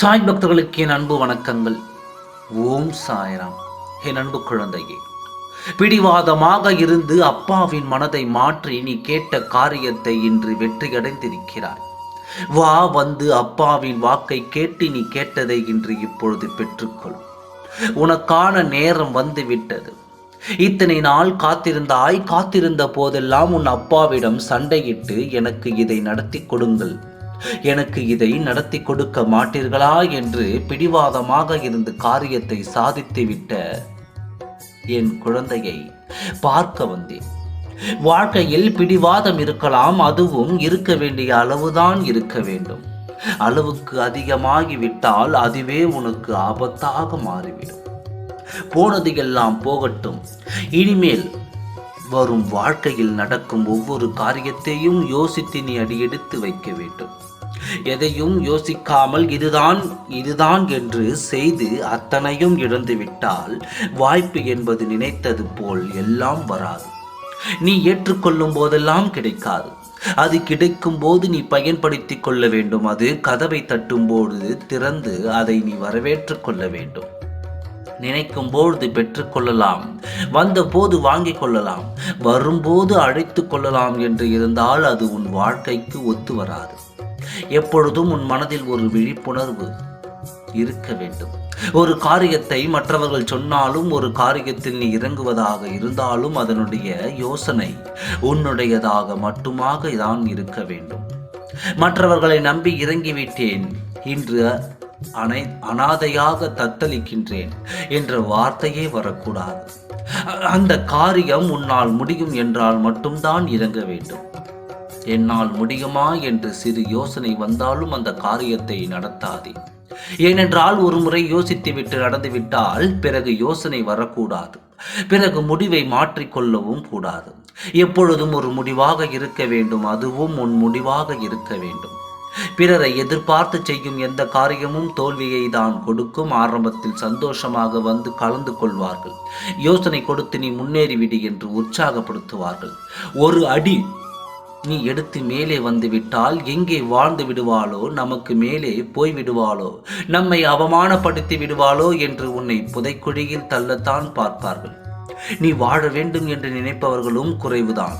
சாய் பக்தர்களுக்கு என் அன்பு வணக்கங்கள். ஓம் சாய்ராம். என் அன்பு குழந்தையே பிடிவாதமாக இருந்து அப்பாவின் மனதை மாற்றி நீ கேட்ட காரியத்தை இன்று வெற்றியடைந்திருக்கிறாய். வா வந்து அப்பாவின் வாக்கை கேட்டு நீ கேட்டதை இன்று இப்பொழுது பெற்றுக்கொள். உனக்கான நேரம் வந்து விட்டது இத்தனை நாள் காத்திருந்தாய் காத்திருந்த போதெல்லாம் உன் அப்பாவிடம் சண்டையிட்டு எனக்கு இதை நடத்தி கொடுங்கள். எனக்கு இதை நடத்தி கொடுக்க மாட்டீர்களா என்று பிடிவாதமாக இருந்து காரியத்தை சாதித்துவிட்ட என் குழந்தையை பார்க்க வந்தேன். வாழ்க்கையில் பிடிவாதம் இருக்கலாம் அதுவும் இருக்க வேண்டிய அளவுதான் இருக்க வேண்டும். அளவுக்கு அதிகமாகிவிட்டால் அதுவே உனக்கு ஆபத்தாக மாறிவிடும். போனது எல்லாம் போகட்டும். இனிமேல் வரும் வாழ்க்கையில் நடக்கும் ஒவ்வொரு காரியத்தையும் யோசித்து நீ அடியெடுத்து வைக்க வேண்டும். எதையும் யோசிக்காமல் இதுதான் இதுதான் என்று செய்து அத்தனையும் இழந்து விட்டால் வாய்ப்பு என்பது நினைத்தது போல் எல்லாம் வராது. நீ ஏற்றுக்கொள்ளும் போதெல்லாம் கிடைக்காது. அது கிடைக்கும் போது நீ பயன்படுத்தி கொள்ள வேண்டும். அது கதவை தட்டும் போது திறந்து அதை நீ வரவேற்றுக் கொள்ள வேண்டும். நினைக்கும் பொழுது பெற்றுக்கொள்ளலாம். வந்த போது வாங்கிக் கொள்ளலாம். வரும்போது அழைத்து கொள்ளலாம் என்று இருந்தால் அது உன் வாழ்க்கைக்கு ஒத்து வராது. எப்பொழுதும் உன் மனதில் ஒரு விழிப்புணர்வு இருக்க வேண்டும். ஒரு காரியத்தை மற்றவர்கள் சொன்னாலும் ஒரு காரியத்தில் நீ இறங்குவதாக இருந்தாலும் அதனுடைய யோசனை உன்னுடையதாக மட்டுமாக தான் இருக்க வேண்டும். மற்றவர்களை நம்பி இறங்கிவிட்டேன். இன்று அனை அனாதையாக தத்தளிக்கின்றேன் என்ற வார்த்தையே வரக்கூடாது. அந்த காரியம் உன்னால் முடியும் என்றால் மட்டும்தான் இறங்க வேண்டும். என்னால் முடியுமா என்று சிறு யோசனை வந்தாலும் அந்த காரியத்தை நடத்தாதே. ஏனென்றால் ஒரு முறை யோசித்துவிட்டு நடந்துவிட்டால் பிறகு யோசனை வரக்கூடாது. பிறகு முடிவை மாற்றிக்கொள்ளவும் கூடாது. எப்பொழுதும் ஒரு முடிவாக இருக்க வேண்டும். அதுவும் உன் முடிவாக இருக்க வேண்டும். பிறரை எதிர்பார்த்து செய்யும் எந்த காரியமும் தோல்வியை தான் கொடுக்கும். ஆரம்பத்தில் சந்தோஷமாக வந்து கலந்து கொள்வார்கள். யோசனை கொடுத்து நீ முன்னேறிவிடு என்று உற்சாகப்படுத்துவார்கள். ஒரு அடி நீ எடுத்து மேலே வந்து விட்டால் எங்கே வாழ்ந்து விடுவாளோ நமக்கு மேலே போய் விடுவாளோ நம்மை அவமானப்படுத்தி விடுவாளோ என்று உன்னை புதைக்குழியில் தள்ளத்தான் பார்ப்பார்கள். நீ வாழ வேண்டும் என்று நினைப்பவர்களும் குறைவுதான்.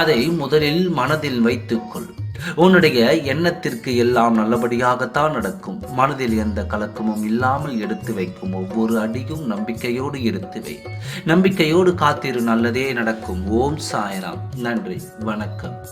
அதை முதலில் மனதில் வைத்துக்கொள். உன்னுடைய எண்ணத்திற்கு எல்லாம் நல்லபடியாகத்தான் நடக்கும். மனதில் எந்த கலக்கமும் இல்லாமல் எடுத்து வைக்கும். ஒவ்வொரு அடியும் நம்பிக்கையோடு எடுத்து வை. நம்பிக்கையோடு காத்திரு நல்லதே நடக்கும். ஓம் சாயராம். நன்றி. வணக்கம்.